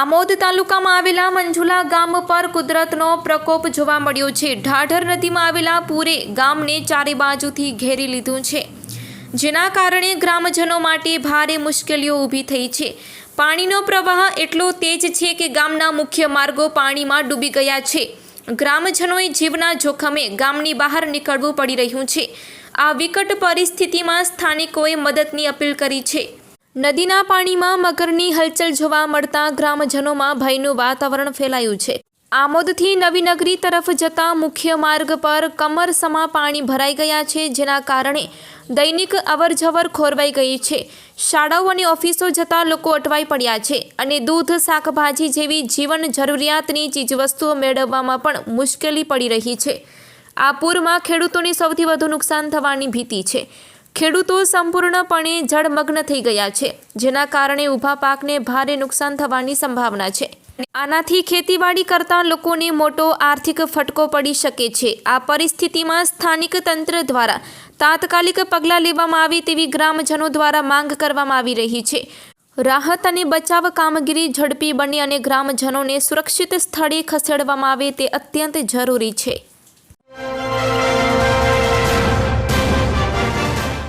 આમોદ તાલુકામાં આવેલા મંજુલા ગામ પર કુદરતનો પ્રકોપ જોવા મળ્યો છે. ઢાઢર નદીમાં આવેલા પૂરે ગામને ચારે બાજુથી ઘેરી લીધું છે. જેના કારણે ગ્રામજનો માટે ભારે મુશ્કેલીઓ ઊભી થઈ છે. પાણીનો પ્રવાહ એટલો તેજ છે કે ગામના મુખ્ય માર્ગો પાણીમાં ડૂબી ગયા છે. ગ્રામજનોએ જીવના જોખમે ગામની બહાર નીકળવું પડી રહ્યું છે. આ વિકટ પરિસ્થિતિમાં સ્થાનિકોએ મદદની અપીલ કરી છે. નદીના પાણીમાં મગરની હલચલ જોવા મળતા ગ્રામજનોમાં ભયનું વાતાવરણ ફેલાયું છે. આમોદથી નવીનગરી તરફ જતા મુખ્ય માર્ગ પર કમરસમા પાણી ભરાઈ ગયા છે, જેના કારણે દૈનિક અવરજવર ખોરવાઈ ગઈ છે. શાળાઓ અને ઓફિસો જતા લોકો અટવાઈ પડ્યા છે અને દૂધ, શાકભાજી જેવી જીવન જરૂરિયાતની ચીજવસ્તુઓ મેળવવામાં પણ મુશ્કેલી પડી રહી છે. આ પૂરમાં ખેડૂતોને સૌથી વધુ નુકસાન થવાની ભીતિ છે. ખેડૂતો સંપૂર્ણપણે જળમગ્ન થઈ ગયા છે, જેના કારણે ઊભા પાકને ભારે નુકસાન થવાની સંભાવના છે. આનાથી ખેતીવાડી કરતા લોકોને મોટો આર્થિક ફટકો પડી શકે છે. આ પરિસ્થિતિમાં સ્થાનિક તંત્ર દ્વારા તાત્કાલિક પગલાં લેવામાં આવે તેવી ગ્રામજનો દ્વારા માંગ કરવામાં આવી રહી છે. રાહત અને બચાવ કામગીરી ઝડપી બને અને ગ્રામજનોને સુરક્ષિત સ્થળે ખસેડવામાં આવે તે અત્યંત જરૂરી છે.